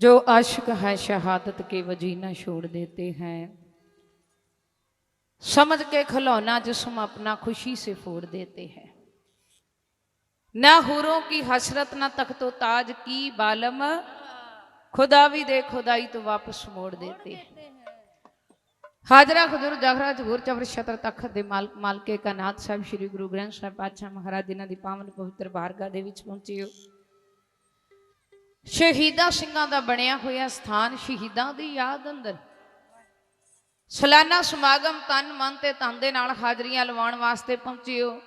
जो आशिक है शहादत के वजीना छोड़ देते हैं समझ के खिलौना जिसम अपना खुशी से फोड़ देते हैं न हुरों की हसरत न तख्तो ताज की बालम खुदा भी दे खुदाई तो वापस मोड़ देते हैं ਹਾਜ਼ਰਾ ਖੁਦਰ ਜਹਰਾ ਜਗੂਰ ਚਬਰ ਛਤਰ ਤਖਤ ਦੇ ਮਾਲ ਮਾਲਕੇ ਕਾ ਨਾਥ ਸਾਹਿਬ ਸ੍ਰੀ ਗੁਰੂ ਗ੍ਰੰਥ ਸਾਹਿਬ ਪਾਤਸ਼ਾਹ ਮਹਾਰਾਜ ਜਿਨ੍ਹਾਂ ਦੀ ਪਾਵਨ ਪਵਿੱਤਰ ਬਾਰਗਾ ਦੇ ਵਿੱਚ ਪਹੁੰਚੇ ਹੋ ਸ਼ਹੀਦਾਂ ਸਿੰਘਾਂ ਦਾ ਬਣਿਆ ਹੋਇਆ ਸਥਾਨ ਸ਼ਹੀਦਾਂ ਦੀ ਯਾਦ ਅੰਦਰ। ਸਲਾਨਾ ਸਮਾਗਮ ਤਨ ਮਨ ਤੇ ਤਨ ਦੇ ਨਾਲ ਹਾਜ਼ਰੀਆਂ ਲਵਾਉਣ ਵਾਸਤੇ ਪਹੁੰਚਿਓ।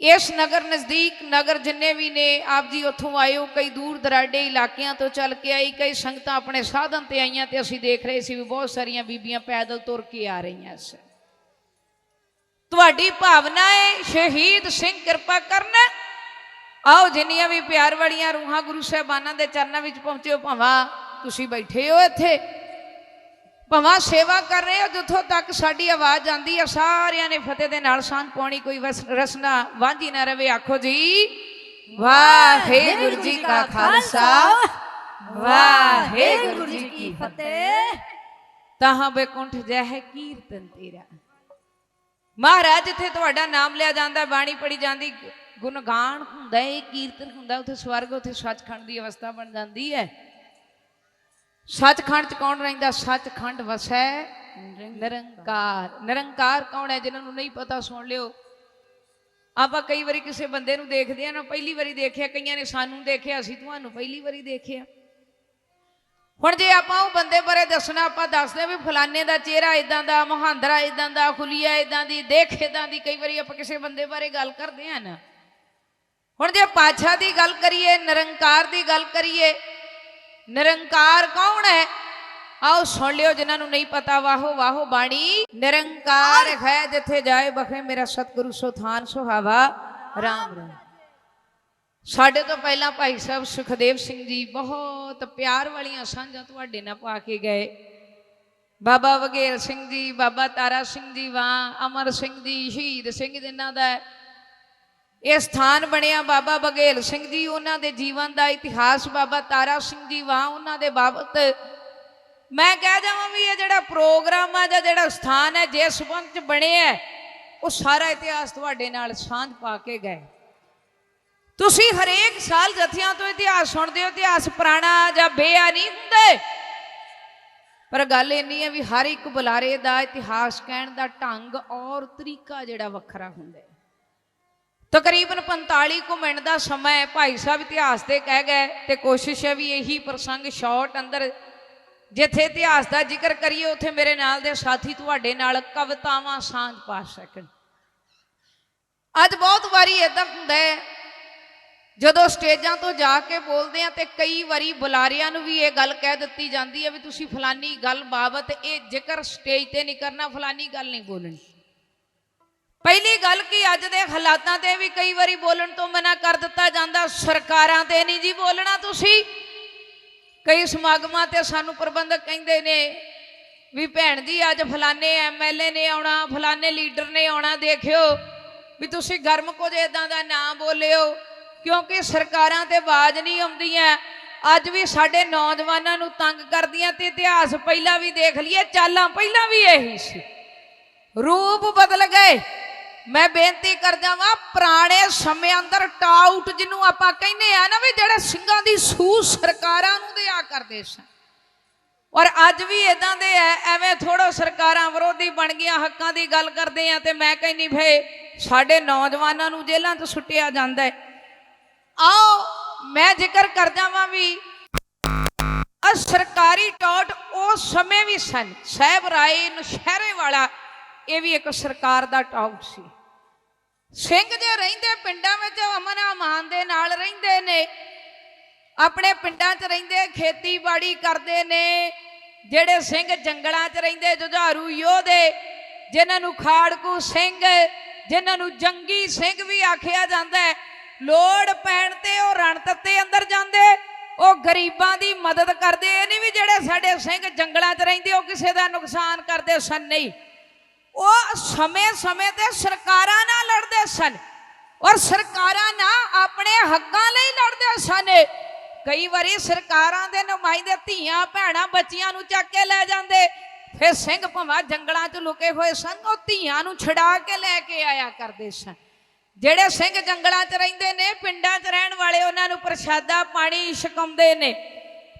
ਇਸ ਨਗਰ ਨਜ਼ਦੀਕ ਨਗਰ ਜਿੰਨੇ ਵੀ ਨੇ, ਆਪ ਜੀ ਉੱਥੋਂ ਆਇਓ, ਕਈ ਦੂਰ ਦਰਾਡੇ ਇਲਾਕਿਆਂ ਤੋਂ ਚੱਲ ਕੇ ਆਈ, ਕਈ ਸੰਗਤਾਂ ਆਪਣੇ ਸਾਧਨ ਤੇ ਆਈਆਂ ਤੇ ਅਸੀਂ ਦੇਖ ਰਹੇ ਸੀ ਵੀ ਬਹੁਤ ਸਾਰੀਆਂ ਬੀਬੀਆਂ ਪੈਦਲ ਤੁਰ ਕੇ ਆ ਰਹੀਆਂ ਸੀ ਤੁਹਾਡੀ ਭਾਵਨਾ ਹੈ ਸ਼ਹੀਦ ਸਿੰਘ ਕਿਰਪਾ ਕਰਨਾ। ਆਓ ਜਿੰਨੀਆਂ ਵੀ ਪਿਆਰ ਵਾਲੀਆਂ ਰੂਹਾਂ ਗੁਰੂ ਸਾਹਿਬਾਨਾਂ ਦੇ ਚਰਨਾਂ ਵਿੱਚ ਪਹੁੰਚਿਓ, ਭਾਵਾਂ ਤੁਸੀਂ ਬੈਠੇ ਹੋ ਇੱਥੇ। ਭਾਵਾਂ ਸੇਵਾ ਕਰ ਰਹੇ ਹੋ, ਜਿੱਥੋਂ ਤੱਕ ਸਾਡੀ ਆਵਾਜ਼ ਆਂਦੀ ਹੈ ਸਾਰਿਆਂ ਨੇ ਫਤਿਹ ਦੇ ਨਾਲ ਸਾਂਝ ਪਾਉਣੀ, ਕੋਈ ਰਸਨਾ ਵਾਂਝੀ ਨਾ ਰਵੇ, ਆਖੋ ਜੀ, ਵਾਹਿਗੁਰੂ ਜੀ ਕਾ ਖਾਲਸਾ, ਵਾਹਿਗੁਰੂ ਜੀ ਕੀ ਫਤਿਹ। ਤਾਹਾਂ ਬੇਕੁੰਠ ਜੈ ਹੈ ਕੀਰਤਨ ਤੇਰਾ। ਮਹਾਰਾਜ, ਜਿੱਥੇ ਤੁਹਾਡਾ ਨਾਮ ਲਿਆ ਜਾਂਦਾ, ਬਾਣੀ ਪੜੀ ਜਾਂਦੀ, ਗੁਣਗਾਨ ਹੁੰਦਾ ਹੈ ਕੀਰਤਨ ਹੁੰਦਾ, ਉੱਥੇ ਸਵਰਗ, ਉੱਥੇ ਸੱਚਖੰਡ ਦੀ ਅਵਸਥਾ ਬਣ ਜਾਂਦੀ ਹੈ। ਸੱਚਖੰਡ ਚ ਕੌਣ ਰਹਿੰਦਾ? ਸੱਚਖੰਡ ਵਸੈ ਨਿਰੰਕਾਰ। ਨਿਰੰਕਾਰ ਕੌਣ ਹੈ, ਜਿਨ੍ਹਾਂ ਨੂੰ ਨਹੀਂ ਪਤਾ? ਸੁਣ ਲਿਓ। ਆਪਾਂ ਕਈ ਵਾਰੀ ਕਿਸੇ ਬੰਦੇ ਨੂੰ ਦੇਖਦੇ ਆ ਨਾ, ਪਹਿਲੀ ਵਾਰੀ ਦੇਖਿਆ, ਕਈਆਂ ਨੇ ਸਾਨੂੰ ਦੇਖਿਆ, ਅਸੀਂ ਤੁਹਾਨੂੰ ਪਹਿਲੀ ਵਾਰੀ ਦੇਖਿਆ। ਹੁਣ ਜੇ ਆਪਾਂ ਉਹ ਬੰਦੇ ਬਾਰੇ ਦੱਸਣਾ, ਆਪਾਂ ਦੱਸਦੇ ਆ ਵੀ ਫਲਾਣੇ ਦਾ ਚਿਹਰਾ ਇਦਾਂ ਦਾ, ਮਹਾਂਦਰਾ ਇਦਾਂ ਦਾ, ਖੁਲੀਆ ਇਦਾਂ ਦੀ, ਦੇਖ ਇਦਾਂ ਦੀ, ਕਈ ਵਾਰੀ ਆਪਾਂ ਕਿਸੇ ਬੰਦੇ ਬਾਰੇ ਗੱਲ ਕਰਦੇ ਆ ਨਾ। ਹੁਣ ਜੇ ਪਾਛਾ ਦੀ ਗੱਲ ਕਰੀਏ, ਨਿਰੰਕਾਰ ਦੀ ਗੱਲ ਕਰੀਏ, ਨਿਰੰਕਾਰ ਕੌਣ ਹੈ? ਆਓ ਸੁਣ ਲਿਓ, ਜਿਨ੍ਹਾਂ ਨੂੰ ਨਹੀਂ ਪਤਾ, ਵਾਹੋ ਵਾਹੋ ਬਾਣੀ। ਨਿਰੰਕਾਰ ਹੈ, ਜਿੱਥੇ ਜਾਏ ਬਖੇ ਮੇਰਾ ਸਤਿਗੁਰੂ ਸੁਥਾਨ ਸੁਹਾਵਾ। ਰਾਮ ਰਾਮ। ਸਾਡੇ ਤੋਂ ਪਹਿਲਾਂ ਭਾਈ ਸਾਹਿਬ ਸੁਖਦੇਵ ਸਿੰਘ ਜੀ ਬਹੁਤ ਪਿਆਰ ਵਾਲੀਆਂ ਸਾਂਝਾਂ ਤੁਹਾਡੇ ਨਾਲ ਪਾ ਕੇ ਗਏ। ਬਾਬਾ ਵਗੇਰ ਸਿੰਘ ਜੀ ਬਾਬਾ ਤਾਰਾ ਸਿੰਘ ਜੀ ਵਾਂ ਅਮਰ ਸਿੰਘ ਜੀ ਸ਼ਹੀਦ ਸਿੰਘ ਜਿਨ੍ਹਾਂ ਦਾ ਇਹ ਸਥਾਨ ਬਣਿਆ ਬਾਬਾ ਬਗੇਲ ਸਿੰਘ ਜੀ ਉਹਨਾਂ ਦੇ ਜੀਵਨ ਦਾ ਇਤਿਹਾਸ ਬਾਬਾ ਤਾਰਾ ਸਿੰਘ ਜੀ ਵਾਂ ਉਹਨਾਂ ਦੇ ਬਾਬਤ। ਮੈਂ ਕਹਿ ਜਾਵਾਂ ਵੀ ਇਹ ਜਿਹੜਾ ਪ੍ਰੋਗਰਾਮ ਆ ਜਾਂ ਜਿਹੜਾ ਸਥਾਨ ਹੈ ਜਿਸ ਸੰਬੰਧ ਚ ਬਣਿਆ ਹੈ, ਉਹ ਸਾਰਾ ਇਤਿਹਾਸ ਤੁਹਾਡੇ ਨਾਲ ਸਾਂਝ ਪਾ ਕੇ ਗਏ। ਤੁਸੀਂ ਹਰੇਕ ਸਾਲ ਜਥਿਆਂ ਤੋਂ ਇਤਿਹਾਸ ਸੁਣਦੇ ਹੋ, ਇਤਿਹਾਸ ਪੁਰਾਣਾ ਜਾਂ ਬੇਆ ਨਹੀਂ ਹੁੰਦੇ ਪਰ ਗੱਲ ਇੰਨੀ ਹੈ ਵੀ ਹਰ ਇੱਕ ਬੁਲਾਰੇ ਦਾ ਇਤਿਹਾਸ ਕਹਿਣ ਦਾ ਢੰਗ ਔਰ ਤਰੀਕਾ ਜਿਹੜਾ ਵੱਖਰਾ ਹੁੰਦਾ ਹੈ। ਤਕਰੀਬਨ 45 ਕੁ ਮਿੰਟ ਦਾ ਸਮਾਂ ਹੈ, ਭਾਈ ਸਾਹਿਬ ਇਤਿਹਾਸ ਤੇ ਕਹਿ ਗਏ ਤੇ ਕੋਸ਼ਿਸ਼ ਹੈ ਵੀ ਇਹੀ ਪ੍ਰਸੰਗ ਸ਼ਾਰਟ ਅੰਦਰ ਜਿੱਥੇ ਇਤਿਹਾਸ ਦਾ ਜ਼ਿਕਰ ਕਰੀਏ, ਉੱਥੇ ਮੇਰੇ ਨਾਲ ਦੇ ਸਾਥੀ ਤੁਹਾਡੇ ਨਾਲ ਕਵਿਤਾਵਾਂ ਸਾਂਝ ਪਾ ਸਕਣ। ਅੱਜ ਬਹੁਤ ਵਾਰੀ ਇਦਾਂ ਹੁੰਦਾ ਹੈ ਜਦੋਂ ਸਟੇਜਾਂ ਤੋਂ ਜਾ ਕੇ ਬੋਲਦੇ ਆ ਤੇ ਕਈ ਵਾਰੀ ਬੁਲਾਰਿਆਂ ਨੂੰ ਵੀ ਇਹ ਗੱਲ ਕਹਿ ਦਿੱਤੀ ਜਾਂਦੀ ਹੈ ਵੀ ਤੁਸੀਂ ਫਲਾਨੀ ਗੱਲ ਬਾਬਤ ਇਹ ਜ਼ਿਕਰ ਸਟੇਜ ਤੇ ਨਹੀਂ ਕਰਨਾ, ਫਲਾਨੀ ਗੱਲ ਨਹੀਂ ਬੋਲਣੀ। ਪਹਿਲੀ ਗੱਲ ਕੀ ਅੱਜ ਦੇ ਹਾਲਾਤਾਂ ਤੇ ਵੀ ਕਈ ਵਾਰੀ ਬੋਲਣ ਤੋਂ ਮਨਾ ਕਰ ਦਿੱਤਾ ਜਾਂਦਾ, ਸਰਕਾਰਾਂ ਤੇ ਨਹੀਂ ਜੀ ਬੋਲਣਾ ਤੁਸੀਂ। ਕਈ ਸਮਾਗਮਾਂ ਤੇ ਸਾਨੂੰ ਪ੍ਰਬੰਧਕ ਕਹਿੰਦੇ ਨੇ ਵੀ ਭੈਣ ਜੀ ਅੱਜ ਫਲਾਣੇ ਐਮਐਲਏ ਨੇ ਆਉਣਾ ਫਲਾਣੇ ਲੀਡਰ ਨੇ ਆਉਣਾ, ਦੇਖਿਓ ਵੀ ਤੁਸੀਂ ਗਰਮ ਕੁਝ ਇਦਾਂ ਦਾ ਨਾ ਬੋਲਿਓ। ਕਿਉਂਕਿ ਸਰਕਾਰਾਂ ਤੇ ਆਵਾਜ਼ ਨਹੀਂ ਆਉਂਦੀਆਂ ਅੱਜ ਵੀ ਸਾਡੇ ਨੌਜਵਾਨਾਂ ਨੂੰ ਤੰਗ ਕਰਦੀਆਂ ਤੇ ਇਤਿਹਾਸ ਪਹਿਲਾਂ ਵੀ ਦੇਖ ਲਈਏ, ਚਾਲਾਂ ਪਹਿਲਾਂ ਵੀ ਇਹੀ ਸੀ। ਰੂਪ ਬਦਲ ਗਏ। ਮੈਂ ਬੇਨਤੀ ਕਰਦਾ ਵਾਂ, ਪੁਰਾਣੇ ਸਮੇਂ ਅੰਦਰ ਟਾਊਟ ਜਿਹਨੂੰ ਆਪਾਂ ਕਹਿੰਦੇ ਆ ਨਾ ਵੀ ਜਿਹੜੇ ਸਿੰਘਾਂ ਦੀ ਸੂ ਸਰਕਾਰਾਂ ਨੂੰ ਦਿਆ ਕਰਦੇ ਸਨ। ਔਰ ਅੱਜ ਵੀ ਇਦਾਂ ਦੇ ਐ, ਐਵੇਂ ਥੋੜੋ ਸਰਕਾਰਾਂ ਵਿਰੋਧੀ ਬਣ ਗਈਆਂ, ਹੱਕਾਂ ਦੀ ਗੱਲ ਕਰਦੇ ਆ ਤੇ ਮੈਂ ਕਹਿੰਨੀ ਫੇ ਸਾਡੇ ਨੌਜਵਾਨਾਂ ਨੂੰ ਜੇਲ੍ਹਾਂ 'ਚ ਸੁੱਟਿਆ ਜਾਂਦਾ ਹੈ ਆਓ, ਮੈਂ ਜ਼ਿਕਰ ਕਰ ਜਾਵਾਂ ਵੀ ਆ ਸਰਕਾਰੀ ਟੌਟ ਉਸ ਸਮੇਂ ਵੀ ਸਨ। ਸਾਹਿਬ ਰਾਏ ਨਸ਼ਹਿਰੇ ਵਾਲਾ, ਇਹ ਵੀ ਇੱਕ ਸਰਕਾਰ ਦਾ ਟੌਟ ਸੀ। ਸਿੰਘ ਜੇ ਰਹਿੰਦੇ ਪਿੰਡਾਂ ਵਿੱਚ ਅਮਨ ਅਮਾਨ ਦੇ ਨਾਲ ਰਹਿੰਦੇ ਨੇ। ਆਪਣੇ ਪਿੰਡਾਂ 'ਚ ਰਹਿੰਦੇ, ਖੇਤੀਬਾੜੀ ਕਰਦੇ ਨੇ। ਜਿਹੜੇ ਸਿੰਘ ਜੰਗਲਾਂ 'ਚ ਰਹਿੰਦੇ, ਜੁਝਾਰੂ ਯੋਧੇ, ਜਿਨ੍ਹਾਂ ਨੂੰ ਖਾੜਕੂ ਸਿੰਘ, ਜਿਨ੍ਹਾਂ ਨੂੰ ਜੰਗੀ ਸਿੰਘ ਵੀ ਆਖਿਆ ਜਾਂਦਾ ਹੈ ਲੋੜ ਪੈਣ ਤੇ ਉਹ ਰਣਤੱਤੇ ਅੰਦਰ ਜਾਂਦੇ, ਉਹ ਗਰੀਬਾਂ ਦੀ ਮਦਦ ਕਰਦੇ। ਇਹ ਨਹੀਂ ਵੀ ਜਿਹੜੇ ਸਾਡੇ ਸਿੰਘ ਜੰਗਲਾਂ 'ਚ ਰਹਿੰਦੇ, ਉਹ ਕਿਸੇ ਦਾ ਨੁਕਸਾਨ ਕਰਦੇ ਸਨ, ਨਹੀਂ। ਉਹ ਸਮੇਂ-ਸਮੇਂ ਤੇ ਸਰਕਾਰਾਂ ਨਾਲ ਲੜਦੇ ਸਨ ਔਰ ਸਰਕਾਰਾਂ ਨਾਲ ਆਪਣੇ ਹੱਕਾਂ ਲਈ ਲੜਦੇ ਸਨ। ਕਈ ਵਾਰੀ ਸਰਕਾਰਾਂ ਦੇ ਨੁਮਾਇੰਦੇ ਧੀਆਂ, ਭੈਣਾਂ, ਬੱਚੀਆਂ ਨੂੰ ਚੱਕ ਕੇ ਲੈ ਜਾਂਦੇ। ਫਿਰ ਸਿੰਘ ਭਵਾ ਜੰਗਲਾਂ 'ਚ ਲੁਕੇ ਹੋਏ ਸਨ, ਉਹ ਧੀਆਂ ਨੂੰ ਛਡਾ ਕੇ ਲੈ ਕੇ ਆਇਆ ਕਰਦੇ ਸਨ। ਜਿਹੜੇ ਸਿੰਘ ਜੰਗਲਾਂ 'ਚ ਰਹਿੰਦੇ ਨੇ, ਪਿੰਡਾਂ 'ਚ ਰਹਿਣ ਵਾਲੇ ਉਹਨਾਂ ਨੂੰ ਪ੍ਰਸ਼ਾਦਾ ਪਾਣੀ ਛਕਾਉਂਦੇ ਨੇ।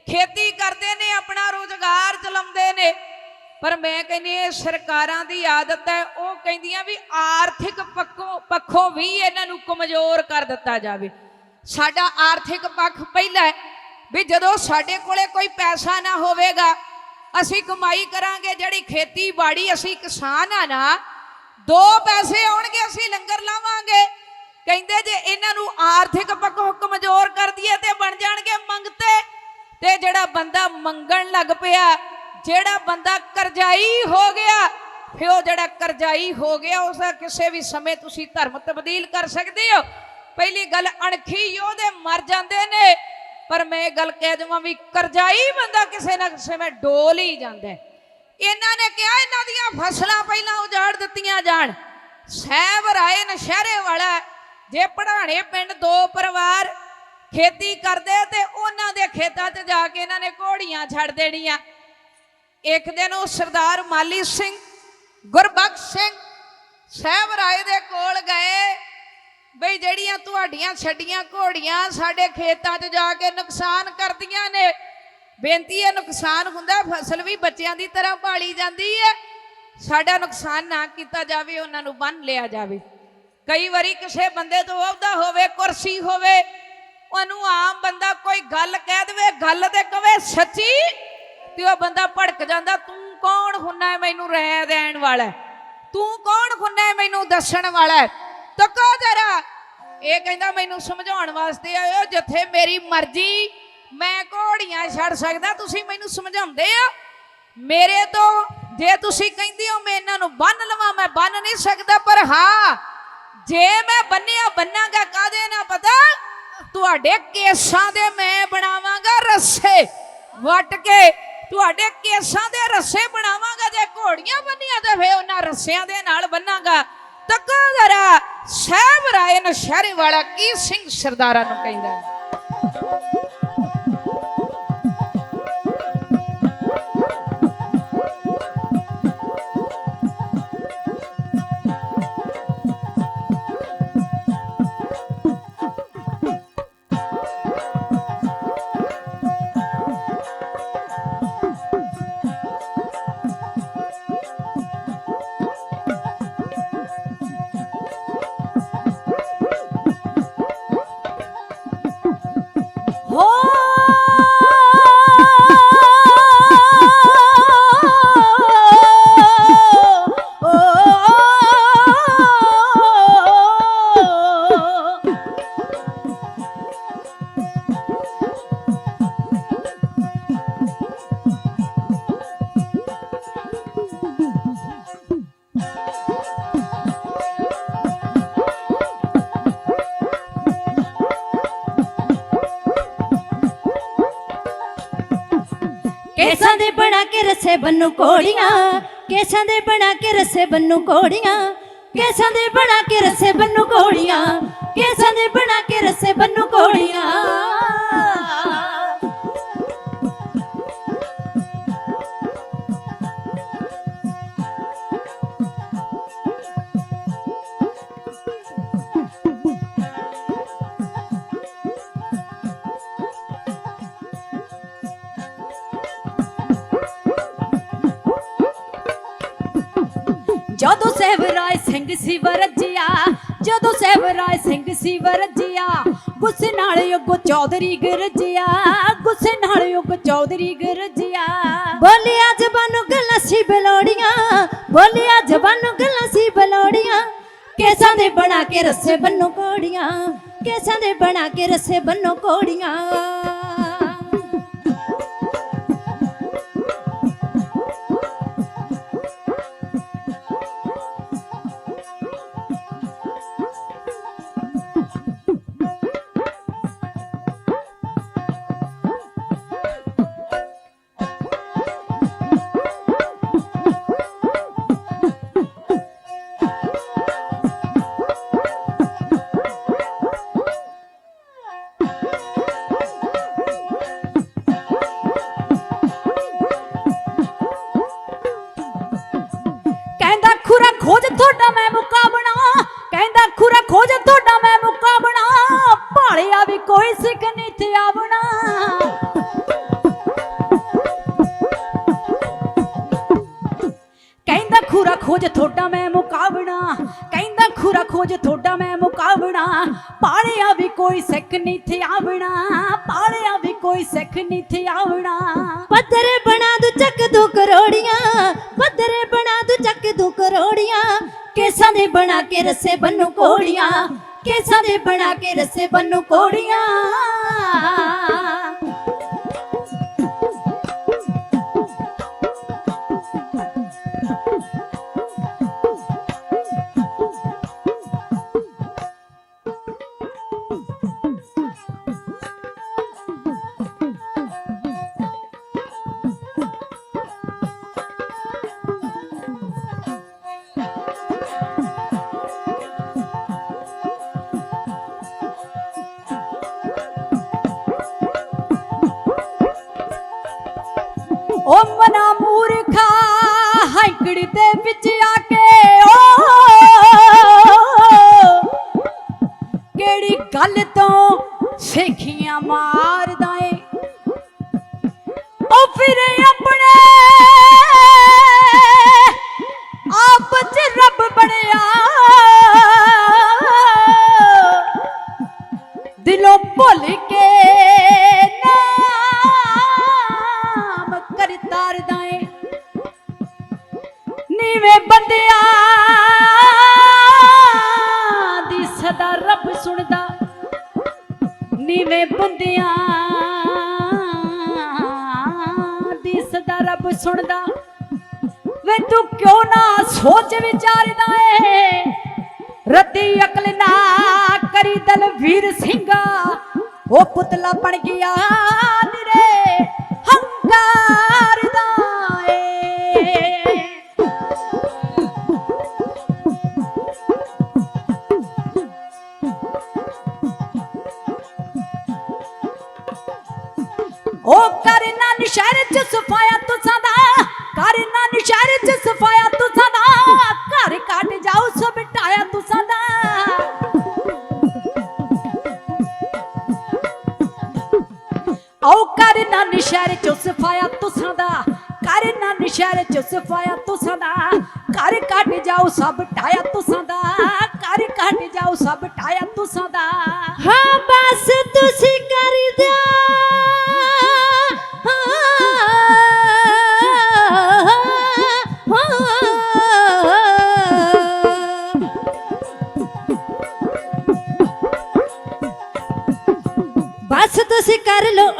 ਖੇਤੀ ਕਰਦੇ ਨੇ, ਆਪਣਾ ਰੋਜ਼ਗਾਰ ਚਲਾਉਂਦੇ ਨੇ। ਪਰ ਮੈਂ ਕਹਿੰਦੀ ਇਹ ਸਰਕਾਰਾਂ ਦੀ ਆਦਤ ਹੈ, ਉਹ ਕਹਿੰਦੀਆਂ ਵੀ ਆਰਥਿਕ ਪੱਖੋਂ ਪੱਖੋਂ ਵੀ ਇਹਨਾਂ ਨੂੰ ਕਮਜ਼ੋਰ ਕਰ ਦਿੱਤਾ ਜਾਵੇ। ਸਾਡਾ ਆਰਥਿਕ ਪੱਖ ਪਹਿਲਾ ਹੈ ਵੀ ਜਦੋਂ ਸਾਡੇ ਕੋਲੇ ਕੋਈ ਪੈਸਾ ਨਾ ਹੋਵੇਗਾ, ਅਸੀਂ ਕਮਾਈ ਕਰਾਂਗੇ, ਜਿਹੜੀ ਖੇਤੀਬਾੜੀ ਅਸੀਂ ਕਿਸਾਨ ਆ ਨਾ ਦੋ ਪੈਸੇ ਆਉਣਗੇ, ਅਸੀਂ ਲੰਗਰ ਲਾਵਾਂਗੇ। ਕਹਿੰਦੇ ਜੇ ਇਹਨਾਂ ਨੂੰ ਆਰਥਿਕ ਪੱਖੋਂ ਕਮਜ਼ੋਰ ਕਰ ਦਈਏ ਤੇ ਬਣ ਜਾਣਗੇ ਮੰਗਤੇ ਤੇ। ਜਿਹੜਾ ਬੰਦਾ ਮੰਗਣ ਲੱਗ ਪਿਆ, ਜਿਹੜਾ ਬੰਦਾ ਕਰਜ਼ਾਈ ਹੋ ਗਿਆ, ਫਿਰ ਉਹ ਜਿਹੜਾ ਕਰਜ਼ਾਈ ਹੋ ਗਿਆ, ਉਸ ਦਾ ਕਿਸੇ ਵੀ ਸਮੇਂ ਤੁਸੀਂ ਧਰਮ ਤਬਦੀਲ ਕਰ ਸਕਦੇ ਹੋ। ਪਹਿਲੀ ਗੱਲ, ਅਣਖੀ ਯੋਧੇ ਮਰ ਜਾਂਦੇ ਨੇ। ਪਰ ਮੈਂ ਇਹ ਗੱਲ ਕਹਿ ਦਵਾਂ ਵੀ ਕਰਜ਼ਾਈ ਬੰਦਾ ਕਿਸੇ ਨਾ ਕਿਸੇ ਮੈਂ ਡੋਲ ਹੀ ਜਾਂਦਾ ਹੈ। ਇਹਨਾਂ ਨੇ ਕਿਹਾ ਇਹਨਾਂ ਦੀਆਂ ਫਸਲਾਂ ਪਹਿਲਾਂ ਉਜਾੜ ਦਿੱਤੀਆਂ ਜਾਣ। ਸਹਿਬ ਰਾਏ ਨਸ਼ਹਿਰੇ ਵਾਲਾ ਜੇ ਪੜਾਣੇ ਪਿੰਡ ਦੋ ਪਰਿਵਾਰ ਖੇਤੀ ਕਰਦੇ ਤੇ ਉਹਨਾਂ ਦੇ ਖੇਤਾਂ 'ਚ ਜਾ ਕੇ ਇਹਨਾਂ ਨੇ ਘੋੜੀਆਂ ਛੱਡ ਦੇਣੀਆਂ। ਇੱਕ ਦਿਨ ਉਹ ਸਰਦਾਰ ਮਾਲੀ ਸਿੰਘ, ਗੁਰਬਖਸ਼ ਸਿੰਘ ਸਹਿਬ ਰਾਏ ਦੇ ਕੋਲ ਗਏ, ਬਈ ਜਿਹੜੀਆਂ ਤੁਹਾਡੀਆਂ ਛੱਡੀਆਂ ਘੋੜੀਆਂ ਸਾਡੇ ਖੇਤਾਂ 'ਚ ਜਾ ਕੇ ਨੁਕਸਾਨ ਕਰਦੀਆਂ ਨੇ ਬੇਨਤੀ ਹੈ, ਨੁਕਸਾਨ ਹੁੰਦਾ ਫਸਲ ਵੀ ਬੱਚਿਆਂ ਦੀ ਤਰ੍ਹਾਂ ਭਾਲੀ ਜਾਂਦੀ ਹੈ। ਸਾਡਾ ਨੁਕਸਾਨ ਨਾ ਕੀਤਾ ਜਾਵੇ, ਉਹਨਾਂ ਨੂੰ ਬੰਨ ਲਿਆ ਜਾਵੇ। ਕਈ ਵਾਰੀ ਕਿਸੇ ਬੰਦੇ ਤੋਂ ਅਹੁਦਾ ਹੋਵੇ, ਕੁਰਸੀ ਹੋਵੇ, ਉਹਨੂੰ ਆਮ ਬੰਦਾ ਕੋਈ ਗੱਲ ਕਹਿ ਦੇਵੇ, ਗੱਲ ਤੇ ਕਵੇ, ਸੱਚੀ? ਤੇ ਉਹ ਬੰਦਾ ਭੜਕ ਜਾਂਦਾ, ਤੂੰ ਕੌਣ ਹੁੰਨਾ ਮੈਨੂੰ ਰਹਿ ਦੇਣ ਵਾਲਾ ਤੂੰ ਕੌਣ ਹੁੰਨਾ ਮੈਨੂੰ ਦੱਸਣ ਵਾਲਾ ਤੱਕੋ ਜਰਾ। ਇਹ ਕਹਿੰਦਾ, ਮੈਨੂੰ ਸਮਝਾਉਣ ਵਾਸਤੇ ਆਇਓ, ਜਿੱਥੇ ਮੇਰੀ ਮਰਜ਼ੀ, ਮੈਂ ਘੋੜੀਆਂ ਛੱਡ ਸਕਦਾ, ਤੁਸੀਂ ਮੈਨੂੰ ਸਮਝਾਉਂਦੇ ਆ ਮੇਰੇ ਤੋਂ ਜੇ ਤੁਸੀਂ ਕਹਿੰਦੇ ਹੋ, ਮੈਂ ਇਹਨਾਂ ਨੂੰ ਬੰਨ ਲਵਾਂ, ਮੈਂ ਬੰਨ ਨਹੀਂ ਸਕਦਾ, ਪਰ ਹਾਂ, ਜੇ ਮੈਂ ਬੰਨਿਆ, ਬੰਨਾਂਗਾ ਕਾਦੇ ਨਾ ਪਤਾ? ਤੁਹਾਡੇ ਕੇਸਾਂ ਦੇ ਮੈਂ ਬਣਾਵਾਂਗਾ ਰੱਸੇ। ਵੱਟ ਕੇ ਤੁਹਾਡੇ ਕੇਸਾਂ ਦੇ ਰੱਸੇ ਬਣਾਵਾਂਗਾ, ਜੇ ਘੋੜੀਆਂ ਬੰਨੀਆਂ ਤੇ ਫੇ ਉਹਨਾਂ ਰੱਸਿਆਂ ਦੇ ਨਾਲ ਬੰਨਾਂਗਾ। ਤੱਕੋ ਜਰਾ, ਸਹਿਬ ਰਾਏ ਨਸ਼ਹਿਰੇ ਵਾਲਾ ਕੀ ਸਿੰਘ ਸਰਦਾਰਾਂ ਨੂੰ ਕਹਿੰਦਾ ਕੇਸਾਂ ਦੇ ਬਣਾ ਕੇ ਰਸੇ ਬੰਨੂ ਕੋੜੀਆਂ ਕੇਸਾਂ ਦੇ ਬਣਾ ਕੇ ਰਸੇ ਬੰਨੂ ਕੋੜੀਆਂ ਕੇਸਾਂ ਦੇ ਬਣਾ ਕੇ ਰਸੇ ਬੰਨੂ ਕੋੜੀਆਂ ਕੇਸਾਂ ਦੇ ਬਣਾ ਕੇ ਰਸੇ ਬੰਨੂ ਕੋੜੀਆਂ ਜਦੋਂ ਸਹਿਬਰਾਏ ਸਿੰਘ ਸੀ ਵਰਜਿਆ, ਜਦੋਂ ਸਹਿਬਰਾਏ ਸਿੰਘ ਸੀ ਵਰਜਿਆ, ਗੁੱਸੇ ਨਾਲ ਯੁੱਗ ਚੌਧਰੀ ਗਰਜਿਆ, ਗੁੱਸੇ ਨਾਲ ਯੁੱਗ ਚੌਧਰੀ ਗਰਜਿਆ। ਬੋਲਿਆ ਜ਼ਬਾਨੋਂ ਗੱਲਾਂ ਸੀ ਬਲੋੜੀਆਂ, ਬੋਲਿਆ ਜ਼ਬਾਨੋਂ ਗੱਲਾਂ ਸੀ ਬਲੋੜੀਆਂ। ਕੇਸਾਂ ਦੇ ਬਣਾ ਕੇ ਰੱਸੇ ਬੰਨੋ ਕੋੜੀਆਂ ਕੇਸਾਂ ਦੇ ਬਣਾ ਕੇ ਰੱਸੇ ਬੰਨੋ ਕੋੜੀਆਂ ਸਿੱਖ ਆਉਣਾ। ਥੇ ਬਣਾ ਦੂ ਚੱਕ ਦੂ ਕਰੋੜੀਆਂ, ਪੱਧਰੇ ਬਣਾ ਦੂ ਚੱਕ ਦੂ ਕਰੋੜੀਆਂ। ਕੇਸਾਂ ਦੇ ਬਣਾ ਕੇ ਰਸੇ ਬੰਨੂ ਕੋੜੀਆਂ ਕੇਸਾਂ ਦੇ ਬਣਾ ਕੇ ਰਸੇ ਬੰਨੂ ਕੋੜੀਆਂ forbidden. ਦੀ ਰੱਬ ਸੁਣਦਾ। ਵੇ ਤੂੰ ਕਿਉਂ ਨਾ ਸੋਚ ਵਿਚਾਰਦਾ ਏ? ਰੱਤੀ ਅਕਲ ਨਾ ਕਰੀ ਦਲਵੀਰ ਸਿੰਘਾ। ਉਹ ਪੁਤਲਾ ਬਣ ਗਿਆ ਨਿਰੇ ਹੰਕਾਰ ਦਾ ਉਹ ਕਰਨਾ ਨਸ਼ਹਿਰ ਚ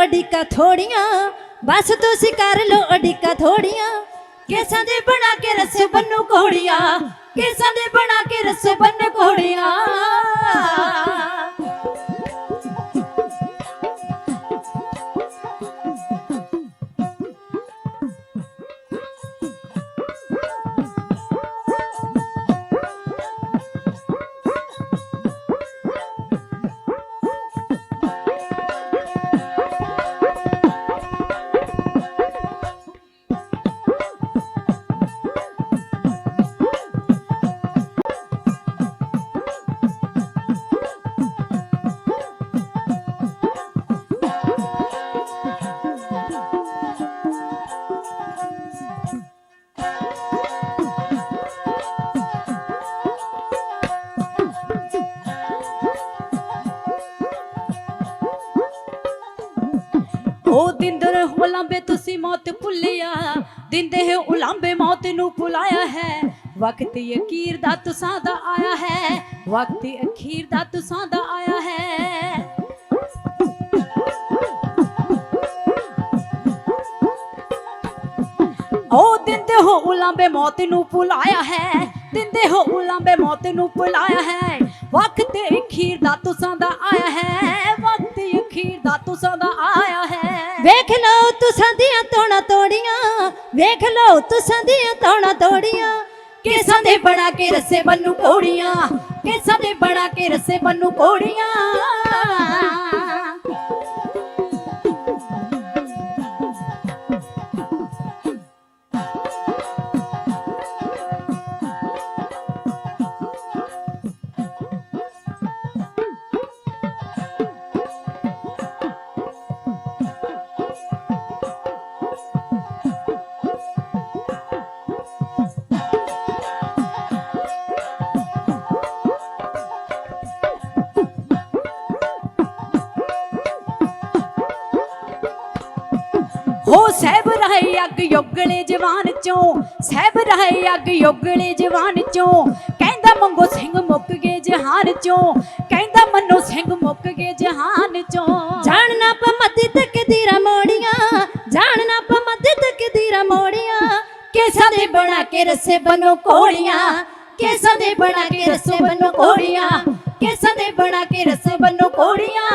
ਅੜਿਕਾ ਥੋੜੀਆਂ, ਬਸ ਤੁਸੀਂ ਕਰ ਲੋ ਅੜਿਕਾ ਥੋੜੀਆਂ। ਕੇਸਾਂ ਦੇ ਬਣਾ ਕੇ ਰਸੇ ਬੰਨੂ ਕੋੜੀਆਂ ਕੇਸਾਂ ਦੇ ਬਣਾ ਕੇ ਰਸੇ ਬੰਨ ਕੋੜੀਆਂ ਉਲਾਂਬੇ ਤੁਸੀਂ ਮੌਤ ਭੁੱਲਿਆ। ਦਿੰਦੇ ਹੋ ਉਲਾਂਬੇ ਮੌਤ ਨੂੰ ਭੁਲਾਇਆ ਹੈ। ਵਕਤ ਅਖੀਰ ਦਾ ਤੁਸਾਂ ਦਾ ਆਇਆ ਹੈ। ਵਕਤ ਅਖੀਰ ਦਾ ਤੁਸਾਂ ਦਾ ਆਇਆ ਹੈ। ਉਹ ਦਿੰਦੇ ਹੋ ਉਲਾਂਬੇ ਮੌਤ ਨੂੰ ਭੁਲਾਇਆ ਹੈ। ਦਿੰਦੇ ਹੋ ਉਲਾਂਬੇ ਮੌਤ ਨੂੰ ਭੁਲਾਇਆ ਹੈ। ਵਕਤ ਅਖੀਰ ਦਾ ਤੁਸਾਂ ਦਾ ਆਇਆ ਹੈ। ਵਕਤ ਅਖੀਰ ਦਾ ਤੁਸਾਂ ਦਾ ਵੇਖ ਲਓ ਤੁਸਾਂ ਦੀਆਂ ਤੋਣਾ ਤੋੜੀਆਂ, ਵੇਖ ਲਓ ਤੁਸਾਂ ਦੀਆਂ ਤੋਣਾ ਤੋੜੀਆਂ। ਕੇਸਾਂ ਦੇ ਬਣਾ ਕੇ ਰਸੇ ਬੰਨੂ ਕੋੜੀਆਂ ਕੇਸਾਂ ਦੇ ਬਣਾ ਕੇ ਰਸੇ ਬੰਨੂ ਕੋੜੀਆਂ ਹੋ ਸਹਿਬ ਰਹੇ ਅੱਗ ਯੋਗਲੇ ਜਵਾਨ ਚੋਂ ਸਹਿਬ ਰਹੇ ਅੱਗ ਯੋਗਲੇ ਜਵਾਨ ਚੋਂ। ਕਹਿੰਦਾ ਮੰਗੋ ਸਿੰਘ ਮੁੱਕ ਗਏ ਜਹਾਨ ਚੋਂ ਕਹਿੰਦਾ ਮੰਨੋ ਸਿੰਘ ਮੁੱਕ ਗਏ ਜਹਾਨ ਚੋਂ। ਜਾਣ ਨਾ ਪਮਦੀ ਤਕਦੀਰਾਂ ਮੋੜੀਆਂ ਜਾਣ ਨਾ ਪਮਦੀ ਤਕਦੀਰਾਂ ਮੋੜੀਆਂ। ਕੇਸਾਂ ਦੇ ਬਣਾ ਕੇ ਰਸੇ ਬਨੋ ਕੋੜੀਆਂ ਕੇਸਾਂ ਦੇ ਬਣਾ ਕੇ ਰਸੇ ਬਨੋ ਕੋੜੀਆਂ ਕੇਸਾਂ ਦੇ ਬਣਾ ਕੇ ਰਸੇ ਬਨੋ ਕੋੜੀਆਂ